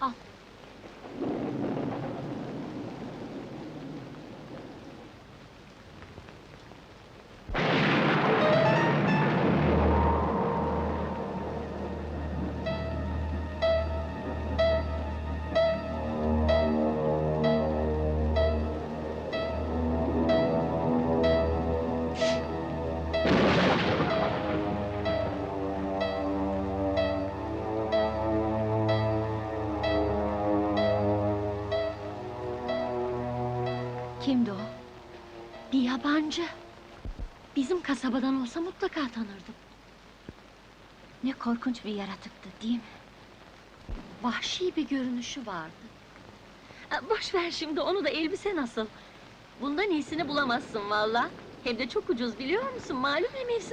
啊 Yabancı. Bizim kasabadan olsa mutlaka tanırdım. Ne korkunç bir yaratıktı değil mi? Vahşi bir görünüşü vardı. Ha, Boş ver şimdi onu da elbise nasıl? Bundan iyisini bulamazsın valla. Hem de çok ucuz biliyor musun? Malum ya mevsim